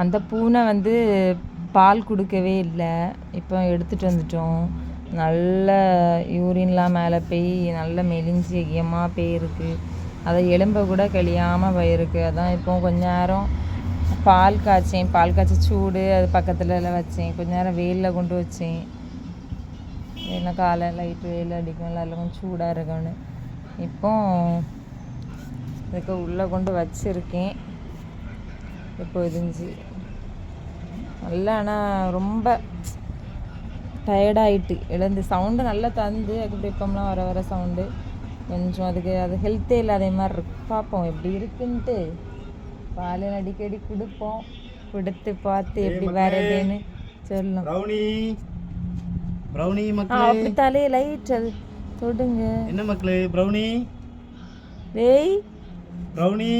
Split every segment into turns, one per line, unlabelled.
அந்த பூனை வந்து பால் கொடுக்கவே இல்லை. இப்போ எடுத்துகிட்டு வந்துட்டோம். நல்ல யூரின்லாம் மேலே போய் நல்ல மெலிஞ்சு எகியமாக போயிருக்கு. அதை எலும்பை கூட கழியாமல் போயிருக்கு. அதான் இப்போ கொஞ்ச நேரம் பால் காய்ச்சேன். பால் காய்ச்சி சூடு அது பக்கத்தில் எல்லாம் வச்சேன். கொஞ்ச நேரம் வெயிலில் கொண்டு வச்சேன். ஏன்னா காலை லைட் வெயில் அடிக்கும்ல அதில் கொஞ்சம் சூடாக இருக்கும்னு இப்போ இதுக்கு உள்ளே கொண்டு வச்சுருக்கேன். இப்போ இருந்துச்சு நல்லா ஆனால் ரொம்ப டயர்டாயிட்டு எழுந்து சவுண்டு நல்லா தந்து அதுக்கு வெப்பம்லாம் வர வர சவுண்டு கொஞ்சம் அதுக்கு அது ஹெல்த்தே இல்லாத மாதிரி இருக்கு. பார்ப்போம் எப்படி இருக்குன்ட்டு. பால் அடிக்கடி கொடுப்போம். கொடுத்து பார்த்து எப்படி வருதுன்னு சொல்லணும்
ப்ரௌனி. மக்களே.
அப்படி தலையை லைட் அது. தொடுங்க.
என்ன மக்களே? ப்ரௌனி.
டேய்
ப்ரௌனி.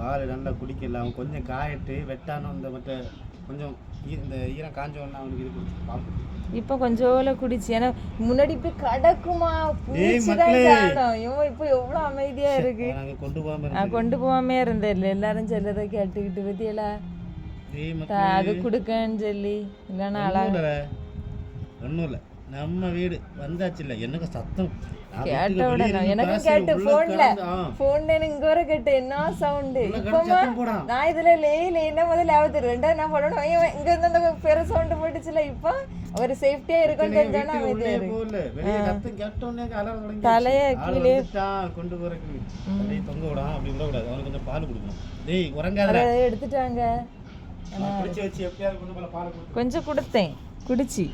பால் நல்லா குடிக்கல. அவன் கொஞ்சம் காயட்டு வெட்டானு இந்த மற்ற கொஞ்சம் இந்த ஈரம் காஞ்ச உடனே அவனுக்கு இது கொடுத்து பால்.
இப்போ கொஞ்சோல குடிச்சு. ஏன்னா முன்னாடி போய் கடக்குமா? இவன் இப்போ எவ்வளோ அமைதியா இருக்கு.
கொண்டு போகாம
கொண்டு போகாமே இருந்தேன் எல்லாரும் சொல்லதை கேட்டுக்கிட்டு பத்தியல? அது கொடுக்கன்னு சொல்லி. இல்லைன்னா அழகா
ஒன்றும் இல்லை. நம்ம வீடு வந்தாச்சு இல்லை. எனக்கு சத்தம்?
கேட்ட உடனே
பேசி
கேட்டு போன்ல போன்ல எனக்கு இங்க வர கேட்டு என்ன சவுண்டு இப்பமா. நான் இதுல லே லேன்னா முதல்ல ஆபத்து ரெண்டா நான் இவன் இங்க இருந்து அந்த பெரிய சவுண்டு போட்டுச்சுல இப்போ? ஒரு சேஃப்டியா இருக்கும்னு தெரிஞ்சானா அமைதியா இருக்கு. தலைய கீழே-
கொண்டு போறதுக்கு. தலையை தொங்க விடாம அப்படி விடக்கூடாது. அவனுக்கு கொஞ்சம் பால் கொடுக்கணும். டேய்,
எடுத்துட்டாங்க. கொஞ்சம் கொடுத்தேன். குடிச்சு.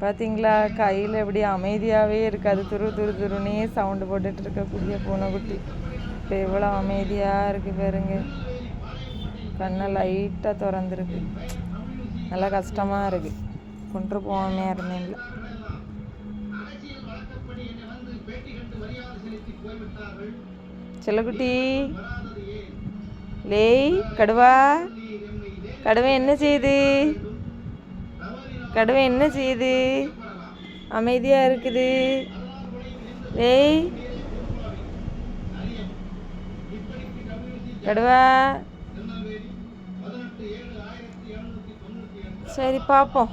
பார்த்தீங்களா கையில் எப்படி அமைதியாகவே இருக்காது. துரு துரு துருனே சவுண்டு போட்டுட்டு இருக்கக்கூடிய பூனைக்குட்டி. இப்போ எவ்வளோ அமைதியாக இருக்கு பாருங்க. கண்ணை லைட்டாக திறந்துருக்கு. நல்லா கஷ்டமாக இருக்கு. கொண்டு போகாமே இருந்தேன்ல செல்லக்குட்டி லேய் கடுவா. கடுவை என்ன செய்யுது கடுவை என்ன செய்யுது அமைதியாக இருக்குது. டேய் கடுவா. சரி பார்ப்போம்